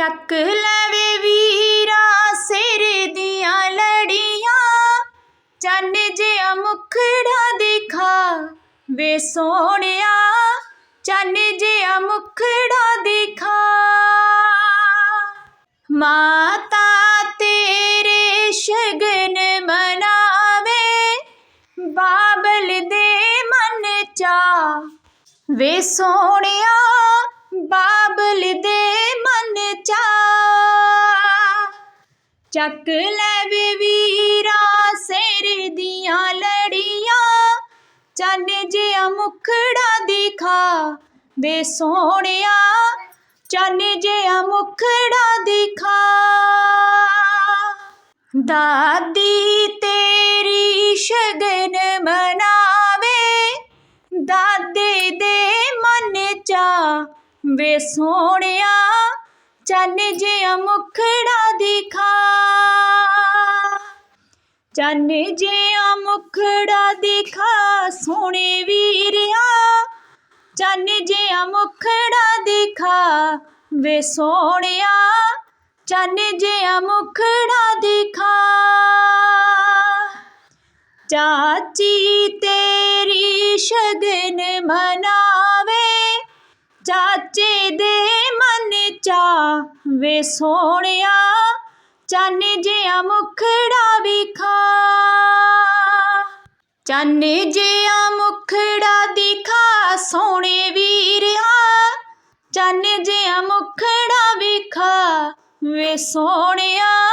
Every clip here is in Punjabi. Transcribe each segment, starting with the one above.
ਚੱਕ ਲਵੇ ਵੀਰਾ ਸਿਰ ਦੀਆਂ ਲੜੀਆਂ। ਚੰਨ ਜਿਹਾ ਮੁਖੜਾ ਦਿਖਾ ਵੇ ਸੋਹਣਿਆ। ਚੰਨ ਜਿਹਾ ਮੁਖੜਾ ਦਿਖਾ। ਮਾਤਾ ਤੇਰੇ ਸ਼ਗਨ ਮਨਾਵੇ, ਬਾਬਲ ਦੇ ਮਨ ਚਾ। ਵੇ ਸੋਹਣਿਆ, ਬਾਬਲ ਦੇ ਚੱਕ ਲੈ ਵੇ ਵੀਰਾ ਸਿਰ ਦੀਆਂ ਲੜੀਆਂ। ਚੰਨ ਜਿਹਾ ਮੁਖੜਾ ਦਿਖਾ ਵੇ ਸੋਹਣਿਆ। ਚੰਨ ਜਿਹਾ ਮੁਖੜਾ ਦਿਖਾ। ਦਾਦੀ ਤੇਰੀ ਸ਼ਗਨ ਮਨਾਵੇ। ਦਾਦੇ ਦੇ ਮਨ ਚਾ ਵੇ ਸੋਹਣਿਆ। ਚੰਨ ਜਿਹਾ ਮੁਖੜਾ ਦਿਖਾ। ਚੰਨ ਜਿਹਾ ਮੁਖੜਾ ਦਿਖਾ ਸੋਹਣੇ ਵੀਰਿਆ। ਚੰਨ ਜਿਹਾ ਮੁਖੜਾ ਦਿਖਾ ਵੇ ਸੋਹਣਿਆ। ਚੰਨ ਜਿਹਾ ਮੁਖੜਾ ਦਿਖਾ। ਚਾਚੀ ਤੇਰੀ ਸ਼ਗਨ ਮਨਾਵੇ। ਚਾਚੇ ਦੇ ਮਨ ਚਾ ਵੇ ਸੋਹਣਿਆ। ਚੰਨ ਜਿਹਾ ਮੁਖੜਾ ਚੰਨ ਜਿਹਾ ਮੁਖੜਾ ਦਿਖਾ ਸੋਹਣੇ ਵੀਰਿਆ। ਚੰਨ ਜਿਹਾ ਮੁਖੜਾ ਵਿਖਾ ਵੇ ਸੋਹਣਿਆ।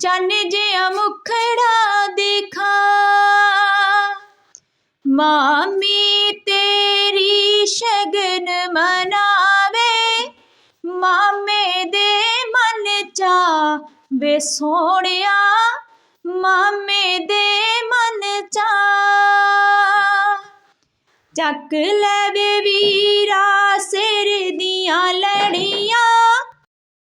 ਚੰਨ ਜਿਹਾ ਮੁਖੜਾ ਦਿਖਾ। ਮਾਮੀ ਤੇਰੀ ਸ਼ਗਨ ਮਨਾਵੇ, ਮਾਮੇ ਦੇ ਮਨ ਚਾ ਵੇ ਸੋਹਣਿਆ। ਮਾਮੇ ਦੇ ਮਨ ਚਾ। ਚੱਕ ਲੈ ਵੇ ਵੀਰਾ।